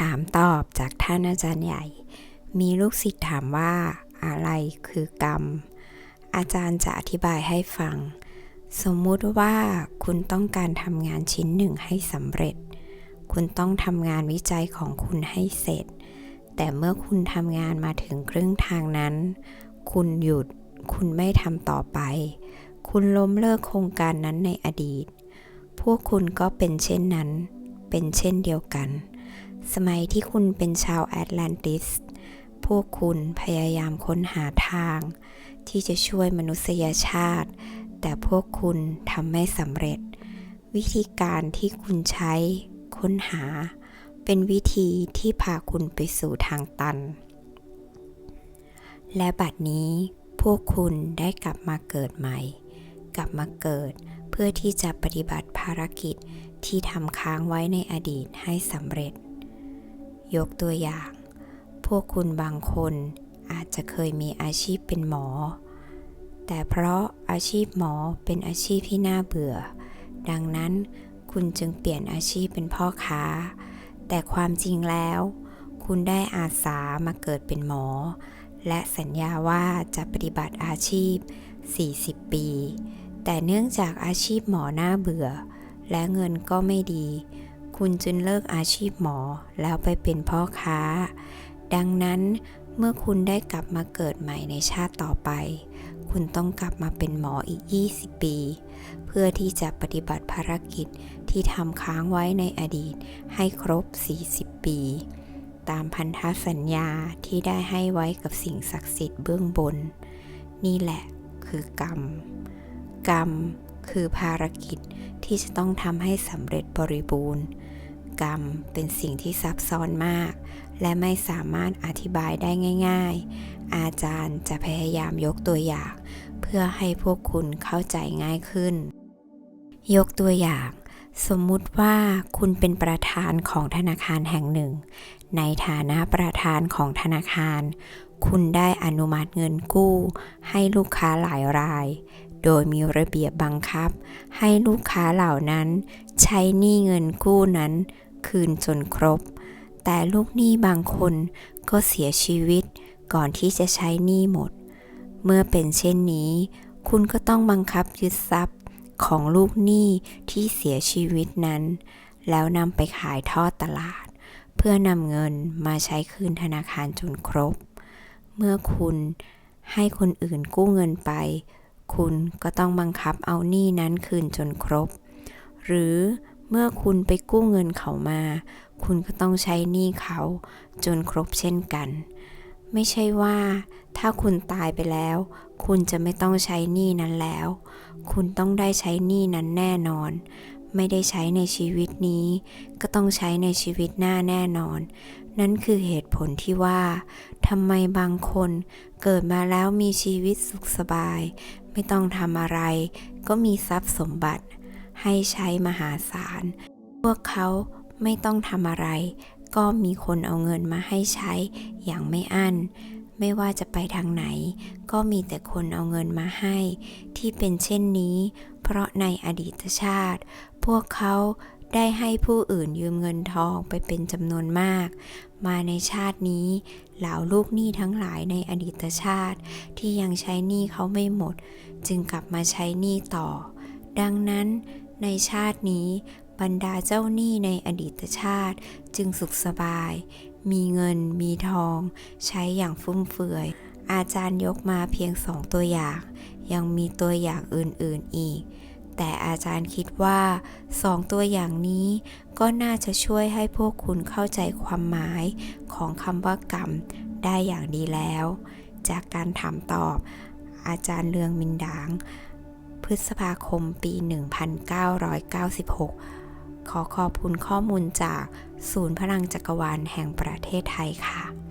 ถามตอบจากท่านอาจารย์ใหญ่ มีลูกศิษย์ถามว่าอะไรคือกรรม อาจารย์จะอธิบายให้ฟัง สมมุติว่าคุณต้องการทำงานชิ้นหนึ่งให้สำเร็จ คุณต้องทำงานวิจัยของคุณให้เสร็จ แต่เมื่อคุณทำงานมาถึงครึ่งทางนั้น คุณหยุด คุณไม่ทำต่อไป คุณล้มเลิกโครงการนั้นในอดีต พวกคุณก็เป็นเช่นนั้น เป็นเช่นเดียวกัน สมัยที่คุณเป็นชาวแอตแลนติส พวกคุณพยายามค้นหาทาง ที่จะช่วยมนุษยชาติ แต่พวกคุณทำไม่สำเร็จ วิธีการที่คุณใช้ค้นหา เป็นวิธีที่พาคุณไปสู่ทางตัน และบัดนี้พวกคุณได้กลับมาเกิดใหม่ กลับมาเกิดเพื่อที่จะปฏิบัติภารกิจที่ทำค้างไว้ในอดีตให้สำเร็จ ยกตัวอย่าง พวกคุณบางคนอาจจะเคยมีอาชีพเป็นหมอ แต่เพราะอาชีพหมอเป็นอาชีพที่น่าเบื่อ ดังนั้นคุณจึงเปลี่ยนอาชีพเป็นพ่อค้า แต่ความจริงแล้ว คุณได้อาสามาเกิดเป็นหมอ และสัญญาว่าจะปฏิบัติอาชีพ 40 ปี แต่เนื่องจากอาชีพหมอน่าเบื่อ และเงินก็ไม่ดี คุณจึงเลิกอาชีพหมอแล้วไปเป็นพ่อค้า ดังนั้นเมื่อคุณได้กลับมาเกิดใหม่ในชาติต่อไป คุณต้องกลับมาเป็นหมออีก 20 ปี เพื่อที่จะปฏิบัติภารกิจที่ทำค้างไว้ในอดีตให้ครบ 40 ปี ตามพันธสัญญาที่ได้ให้ไว้กับสิ่งศักดิ์สิทธิ์เบื้องบน นี่แหละคือกรรม กรรม คือภารกิจที่จะต้องทำให้สำเร็จบริบูรณ์ กรรมเป็นสิ่งที่ซับซ้อนมาก และไม่สามารถอธิบายได้ง่าย ๆ อาจารย์จะพยายามยกตัวอย่าง เพื่อให้พวกคุณเข้าใจง่ายขึ้น ยกตัวอย่าง สมมุติว่าคุณเป็นประธานของธนาคารแห่งหนึ่ง ในฐานะประธานของธนาคารคุณได้อนุมัติเงินกู้ให้ลูกค้าหลายราย โดยมีระเบียบบังคับ ให้ลูกค้าเหล่านั้น ใช้หนี้เงินกู้นั้น คืนจนครบ แต่ลูกหนี้บางคนก็เสียชีวิตก่อนที่จะใช้หนี้หมด เมื่อเป็นเช่นนี้ คุณก็ต้องบังคับยึดทรัพย์ของลูกหนี้ที่เสียชีวิตนั้น แล้วนำไปขายทอดตลาด เพื่อนำเงินมาใช้คืนธนาคารจนครบ เมื่อคุณให้คนอื่นกู้เงินไป คุณก็ต้องบังคับเอาหนี้นั้นคืนจนครบ หรือเมื่อคุณไปกู้เงินเขามา คุณก็ต้องใช้หนี้เขาจนครบเช่นกัน ไม่ใช่ว่า ถ้าคุณตายไปแล้ว คุณจะไม่ต้องใช้หนี้นั้นแล้ว คุณต้องได้ใช้หนี้นั้นแน่นอน ไม่ได้ใช้ในชีวิตนี้ ก็ต้องใช้ในชีวิตหน้าแน่นอน นั่นคือเหตุผลที่ว่าทำไมบางคนเกิดมาแล้วมีชีวิตสุขสบาย ไม่ต้องทำอะไร ก็มีทรัพย์สมบัติ ให้ใช้มหาศาล พวกเขาไม่ต้องทำอะไร ก็มีคนเอาเงินมาให้ใช้อย่างไม่อั้น ไม่ว่าจะไปทางไหน ก็มีแต่คนเอาเงินมาให้ ที่เป็นเช่นนี้ เพราะในอดีตชาติ พวกเขา ได้ให้ผู้อื่นยืมเงินทองไปเป็นจำนวนมาก มาในชาตินี้ เหล่าลูกหนี้ทั้งหลายในอดีตชาติ ที่ยังใช้หนี้เขาไม่หมด จึงกลับมาใช้หนี้ต่อ ดังนั้น ในชาตินี้บรรดาเจ้าหนี้ในอดีตชาติจึงสุขสบาย มีเงินมีทอง ใช้อย่างฟุ่มเฟือย อาจารย์ยกมาเพียงสองตัวอย่าง ยังมีตัวอย่างอื่นๆอีก แต่อาจารย์คิดว่าสองตัวอย่างนี้ก็น่าจะช่วยให้พวกคุณเข้าใจความหมายของคำว่ากรรมได้อย่างดีแล้ว จากการถามตอบ อาจารย์เลืองมินดาง พฤษภาคมปี 1996 ขอขอบคุณข้อมูลจากศูนย์พลังจักรวาลแห่งประเทศไทยค่ะ